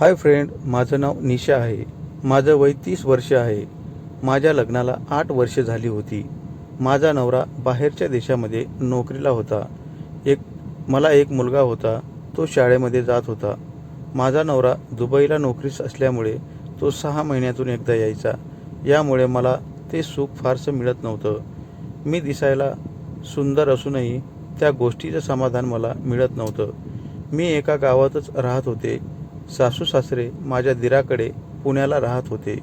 Hi friend माझं नाव निशा आहे. माझं वय तीस वर्ष आहे. माझ्या लग्नाला आठ वर्षे झाली होती. माझा नवरा बाहेरच्या देशामध्ये नोकरीला होता. एक मला एक मुलगा होता. तो शाळेमध्ये जात होता. माझा नवरा दुबईला नोकरीस असल्यामुळे तो सहा महिन्यातून एकदा यायचा. यामुळे मला ते सुख फारसं मिळत नव्हतं. मी दिसायला सुंदर असूनही त्या गोष्टीचं समाधान मला मिळत नव्हतं. मी एका गावातच राहत होते. सासू सासरे माझ्या दिराकडे पुण्याला राहत होते.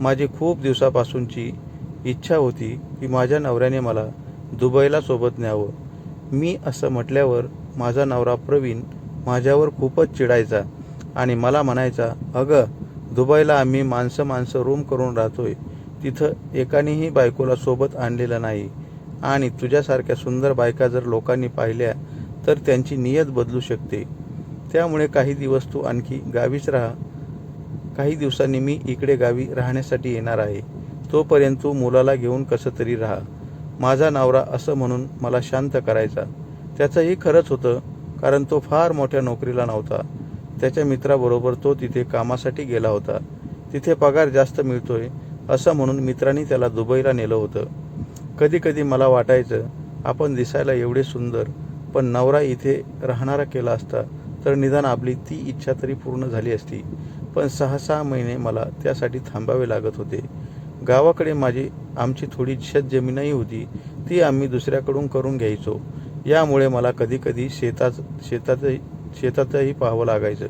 माझी खूप दिवसापासूनची इच्छा होती की माझ्या नवऱ्याने मला दुबईला सोबत न्यावं. मी असं म्हटल्यावर माझा नवरा प्रवीण माझ्यावर खूपच चिडायचा आणि मला म्हणायचा अगं दुबईला आम्ही माणसं माणसं रूम करून राहतोय. तिथं एकानेही बायकोला सोबत आणलेलं नाही. आणि तुझ्यासारख्या सुंदर बायका जर लोकांनी पाहिल्या तर त्यांची नियत बदलू शकते. त्यामुळे काही दिवस तू आणखी गावीच राहा. काही दिवसांनी मी इकडे गावी राहण्यासाठी येणार आहे. तोपर्यंत तू मुलाला घेऊन कसं तरी राहा. माझा नवरा असं म्हणून मला शांत करायचा. त्याचंही खरंच होतं कारण तो फार मोठ्या नोकरीला नव्हता. त्याच्या मित्राबरोबर तो तिथे कामासाठी गेला होता. तिथे पगार जास्त मिळतोय असं म्हणून मित्रांनी त्याला दुबईला नेलं होतं. कधी कधी मला वाटायचं आपण दिसायला एवढे सुंदर पण नवरा इथे राहणारा केला असता. तर निदान आपली ती इच्छा तरी पूर्ण झाली असती. पण सहा सहा महिने मला त्यासाठी थांबावे लागत होते. गावाकडे माझी आमची थोडी शेत जमीनही होती. ती आम्ही दुसऱ्याकडून करून घ्यायचो. यामुळे मला कधीकधी शेतात शेतातही शेतातही पाहावं लागायचं.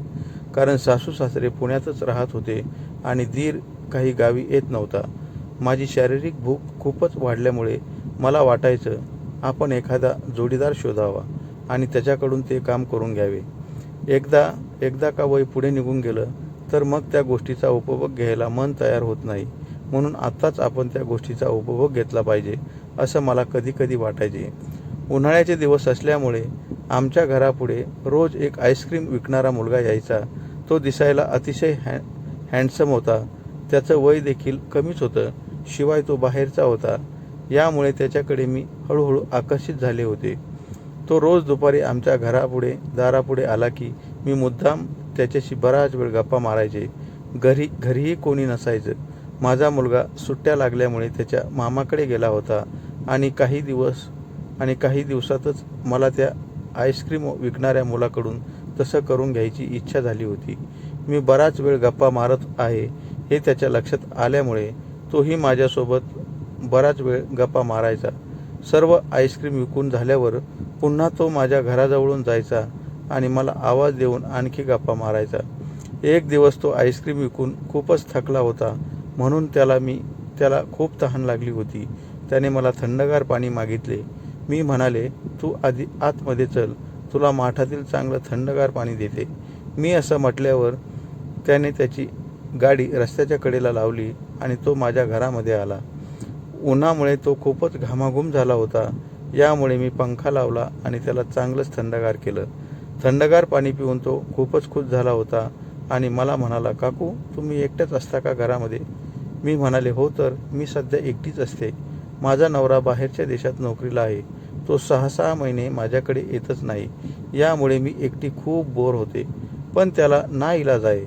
कारण सासू सासरे पुण्यातच राहत होते आणि दीर काही गावी येत नव्हता. माझी शारीरिक भूक खूपच वाढल्यामुळे मला वाटायचं आपण एखादा जोडीदार शोधावा आणि त्याच्याकडून ते काम करून घ्यावे. एकदा एकदा का वय पुढे निघून गेलं तर मग त्या गोष्टीचा उपभोग घ्यायला मन तयार होत नाही. म्हणून आत्ताच आपण त्या गोष्टीचा उपभोग घेतला पाहिजे असं मला कधी कधी वाटायचे. उन्हाळ्याचे दिवस असल्यामुळे आमच्या घरापुढे रोज एक आईस्क्रीम विकणारा मुलगा यायचा. तो दिसायला अतिशय हॅ हँडसम होता. त्याचं वय देखील कमीच होतं शिवाय तो बाहेरचा होता. यामुळे त्याच्याकडे मी हळूहळू आकर्षित झाले होते. तो रोज दुपारी आमच्या घरापुढे दारापुढे आला की मी मुद्दाम त्याच्याशी बराच वेळ गप्पा मारायचे. घरी घरीही कोणी नसायचं. माझा मुलगा सुट्ट्या लागल्यामुळे त्याच्या मामाकडे गेला होता. आणि काही दिवस आणि काही दिवसातच मला त्या आईस्क्रीम विकणाऱ्या मुलाकडून तसं करून घ्यायची इच्छा झाली होती. मी बराच वेळ गप्पा मारत आहे हे त्याच्या लक्षात आल्यामुळे तोही माझ्यासोबत बराच वेळ गप्पा मारायचा. सर्व आईस्क्रीम विकून झाल्यावर पुन्हा तो माझ्या घराजवळून जायचा आणि मला आवाज देऊन आणखी गप्पा मारायचा. एक दिवस तो आईस्क्रीम विकून खूपच थकला होता. म्हणून त्याला मी त्याला खूप तहान लागली होती. त्याने मला थंडगार पाणी मागितले. मी म्हणाले तू आधी आतमध्ये चल. तुला माठातील चांगलं थंडगार पाणी देते. मी असं म्हटल्यावर त्याने त्याची गाडी रस्त्याच्या कडेला लावली आणि तो माझ्या घरामध्ये आला. उन्हामुळे तो खूपच घामाघूम झाला होता. यामुळे मी पंखा लावला आणि त्याला चांगलंच थंडगार केलं. थंडगार पाणी पिऊन तो खूपच खुश झाला होता आणि मला म्हणाला काकू तुम्ही एकट्याच असता का घरामध्ये? मी म्हणाले हो तर मी सध्या एकटीच असते. माझा नवरा बाहेरच्या देशात नोकरीला आहे. तो सहा सहा महिने माझ्याकडे येतच नाही. यामुळे मी एकटी खूप बोर होते. पण त्याला ना इलाज आहे.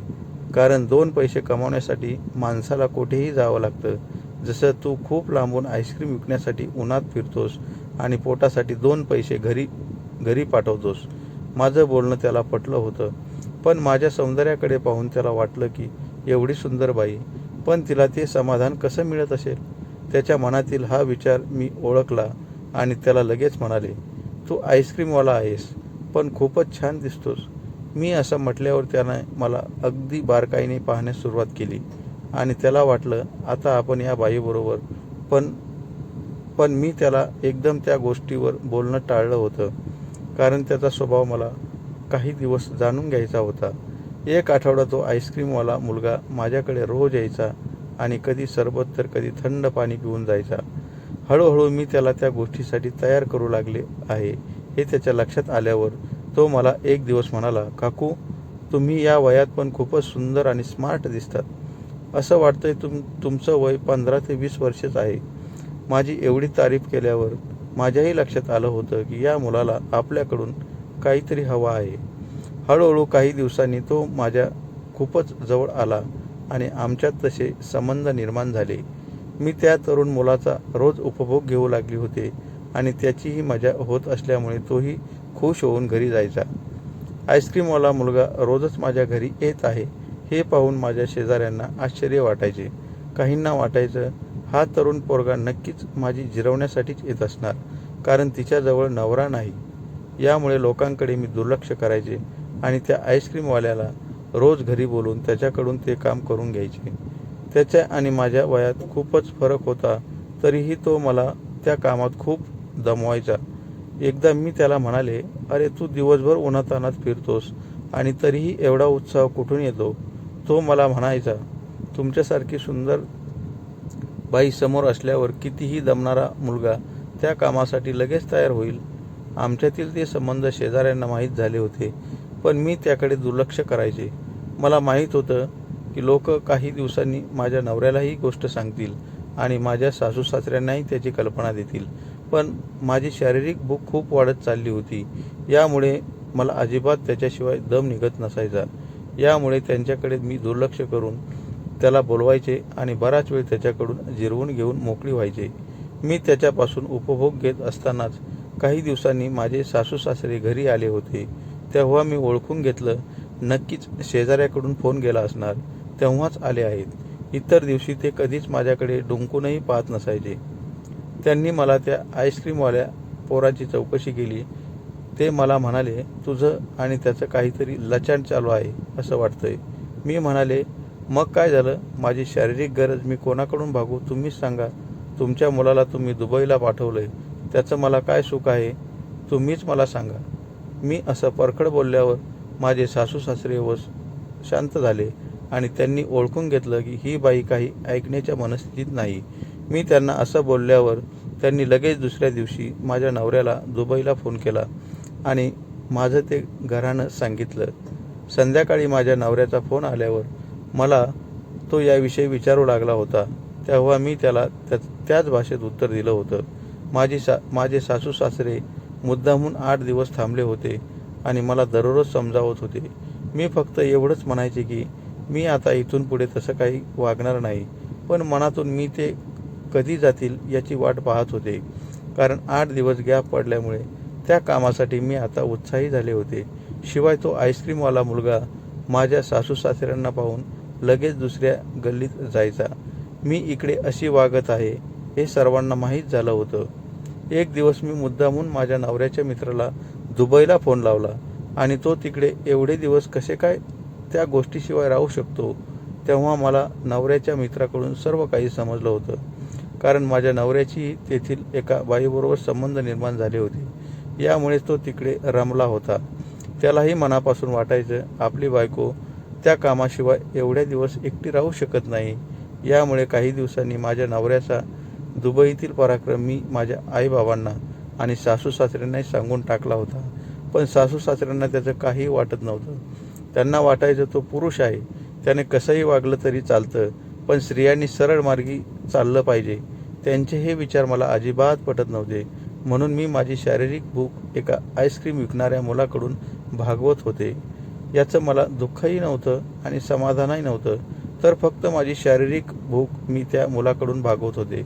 कारण दोन पैसे कमावण्यासाठी माणसाला कुठेही जावं लागतं. जसं तू खूप लांबून आईस्क्रीम विकण्यासाठी उन्हात फिरतोस आणि पोटासाठी दोन पैसे घरी घरी पाठवतोस. माझं बोलणं त्याला पटलं होतं. पण माझ्या सौंदर्याकडे पाहून त्याला वाटलं की एवढी सुंदर बाई. पण तिला ते समाधान कसं मिळत असेल? त्याच्या मनातील हा विचार मी ओळखला आणि त्याला लगेच म्हणाले तू आईस्क्रीमवाला आहेस पण खूपच छान दिसतोस. मी असं म्हटल्यावर त्यानं मला अगदी बारकाईने पाहण्यास सुरुवात केली. आणि त्याला वाटलं आता आपण या बाईबरोबर. पण पण मी त्याला एकदम त्या गोष्टीवर बोलणं टाळलं होतं. कारण त्याचा स्वभाव मला काही दिवस जाणून घ्यायचा होता. एक आठवडा तो आईस्क्रीमवाला मुलगा माझ्याकडे रोज यायचा आणि कधी सरबत तर कधी थंड पाणी पिऊन जायचा. हळूहळू मी त्याला त्या गोष्टीसाठी तयार करू लागले आहे हे त्याच्या लक्षात आल्यावर तो मला एक दिवस म्हणाला काकू तुम्ही या वयात पण खूपच सुंदर आणि स्मार्ट दिसतात. असं वाटतंय तुम तुमचं वय पंधरा ते वीस वर्षच आहे. माझी एवढी तारीफ केल्यावर माझ्याही लक्षात आलं होतं की या मुलाला आपल्याकडून काहीतरी हवं आहे. हळूहळू काही दिवसांनी तो माझ्या खूपच जवळ आला आणि आमच्यात तसे संबंध निर्माण झाले. मी त्या तरुण मुलाचा रोज उपभोग घेऊ लागली होते आणि त्याचीही मजा होत असल्यामुळे तोही खुश होऊन घरी जायचा. आईस्क्रीमवाला मुलगा रोजच माझ्या घरी येत आहे. हे पाहून माझ्या शेजाऱ्यांना आश्चर्य वाटायचे. काहींना वाटायचं हा तरुण पोरगा नक्कीच माझी जिरवण्यासाठीच येत असणार कारण तिच्याजवळ नवरा नाही. यामुळे लोकांकडे मी दुर्लक्ष करायचे आणि त्या आईस्क्रीमवाल्याला रोज घरी बोलून त्याच्याकडून ते काम करून घ्यायचे. त्याच्या आणि माझ्या वयात खूपच फरक होता तरीही तो मला त्या कामात खूप दमवायचा. एकदा मी त्याला म्हणाले अरे तू दिवसभर उन्हातानात फिरतोस आणि तरीही एवढा उत्साह कुठून येतो? तो मला म्हणायचा तुमच्यासारखी सुंदर बाई समोर असल्यावर कितीही दमणारा मुलगा त्या कामासाठी लगेच तयार होईल. आमच्यातील ते संबंध शेजाऱ्यांना माहीत झाले होते पण मी त्याकडे दुर्लक्ष करायचे. मला माहीत होतं की लोक काही दिवसांनी माझ्या नवऱ्याला ही गोष्ट सांगतील आणि माझ्या सासू सासऱ्यांनाही त्याची कल्पना देतील. पण माझी शारीरिक भूक खूप वाढत चालली होती. यामुळे मला अजिबात त्याच्याशिवाय दम निघत नसायचा. यामुळे त्यांच्याकडे मी दुर्लक्ष करून त्याला बोलवायचे आणि बराच वेळ त्याच्याकडून जिरवून घेऊन मोकळी व्हायचे. मी त्याच्यापासून उपभोग घेत असतानाच काही दिवसांनी माझे सासू सासरे घरी आले होते. तेव्हा मी ओळखून घेतलं नक्कीच शेजाऱ्याकडून फोन गेला असणार तेव्हाच आले आहेत. इतर दिवशी ते कधीच माझ्याकडे डुंकूनही पाहत नसायचे. त्यांनी मला त्या आईस्क्रीमवाल्या पोराची चौकशी केली ते मला म्हणाले तुझं आणि त्याचं काहीतरी लचाण चालू आहे असं वाटतंय. मी म्हणाले मग काय झालं? माझी शारीरिक गरज मी कोणाकडून भागू? तुम्हीच सांगा. तुमच्या मुलाला तुम्ही दुबईला पाठवलंय. त्याचं मला काय सुख आहे? तुम्हीच मला सांगा. मी असं परखड बोलल्यावर माझे सासू सासरे व शांत झाले आणि त्यांनी ओळखून घेतलं की ही बाई काही ऐकण्याच्या मनस्थितीत नाही. मी त्यांना असं बोलल्यावर त्यांनी लगेच दुसऱ्या दिवशी माझ्या नवऱ्याला दुबईला फोन केला. आणि माझं ते घरानं सांगितलं. संध्याकाळी माझ्या नवऱ्याचा फोन आल्यावर मला तो याविषयी विचारू लागला होता. तेव्हा मी त्याला त्या त्याच भाषेत उत्तर दिलं होतं. माझी सा माझे सासू सासरे मुद्दामहून आठ दिवस थांबले होते आणि मला दररोज समजावत होते. मी फक्त एवढंच म्हणायचे की मी आता इथून पुढे तसं काही वागणार नाही पण मनातून मी ते कधी जातील याची वाट पाहत होते. कारण आठ दिवस गॅप पडल्यामुळे त्या कामासाठी मी आता उत्साही झाले होते. शिवाय तो आईस्क्रीमवाला मुलगा माझ्या सासू सासऱ्यांना पाहून लगेच दुसऱ्या गल्लीत जायचा. मी इकडे अशी वागत आहे हे सर्वांना माहीत झालं होतं. एक दिवस मी मुद्दामून माझ्या नवऱ्याच्या मित्राला दुबईला फोन लावला आणि तो तिकडे एवढे दिवस कसे काय त्या गोष्टीशिवाय राहू शकतो तेव्हा मला नवऱ्याच्या मित्राकडून सर्व काही समजलं होतं. कारण माझ्या नवऱ्याची तेथील एका बाईबरोबर संबंध निर्माण झाले होते. यामुळेच तो तिकडे रमला होता. त्यालाही मनापासून वाटायचं आपली बायको त्या कामाशिवाय एवढ्या दिवस एकटी राहू शकत नाही. यामुळे काही दिवसांनी माझ्या नवऱ्याचा दुबईतील पराक्रम मी माझ्या आईबाबांना आणि सासू सासऱ्यांनाही सांगून टाकला होता. पण सासू सासऱ्यांना त्याचं काही वाटत नव्हतं. त्यांना वाटायचं तो पुरुष आहे. त्याने कसंही वागलं तरी चालतं पण स्त्रियांनी सरळ मार्गी चाललं पाहिजे. त्यांचे हे विचार मला अजिबात पटत नव्हते. म्हणून मी माझी शारीरिक भूक एका आईस्क्रीम विकणाऱ्या मुलाकडून भागवत होते. याचं मला दुःखही नव्हतं आणि समाधानही नव्हतं. तर फक्त माझी शारीरिक भूक मी त्या मुलाकडून भागवत होते.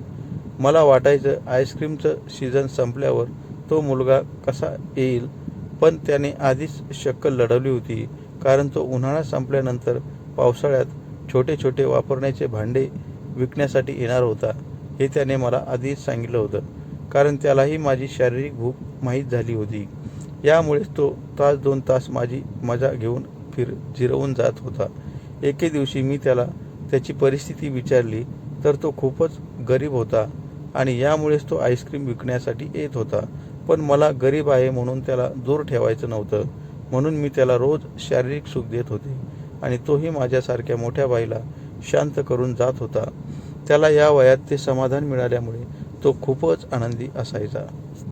मला वाटायचं आईस्क्रीमचं सीझन संपल्यावर तो मुलगा कसा येईल? पण त्याने आधीच शक्कल लढवली होती. कारण तो उन्हाळा संपल्यानंतर पावसाळ्यात छोटे छोटे वापरण्याचे भांडे विकण्यासाठी येणार होता हे त्याने मला आधीच सांगितलं होतं. कारण त्यालाही माझी शारीरिक भूक माहीत झाली होती. यामुळेच तो तास दोन तास माझी मजा घेऊन फिर जिरवून जात होता. एके दिवशी मी त्याला त्याची परिस्थिती विचारली तर तो खूपच गरीब होता आणि यामुळेच तो आईस्क्रीम विकण्यासाठी येत होता. पण मला गरीब आहे म्हणून त्याला दूर ठेवायचं नव्हतं. म्हणून मी त्याला रोज शारीरिक सुख देत होते आणि तोही माझ्यासारख्या मोठ्या बाईला शांत करून जात होता. त्याला या वयात ते समाधान मिळाल्यामुळे तो खूपच आनंदी असायचा.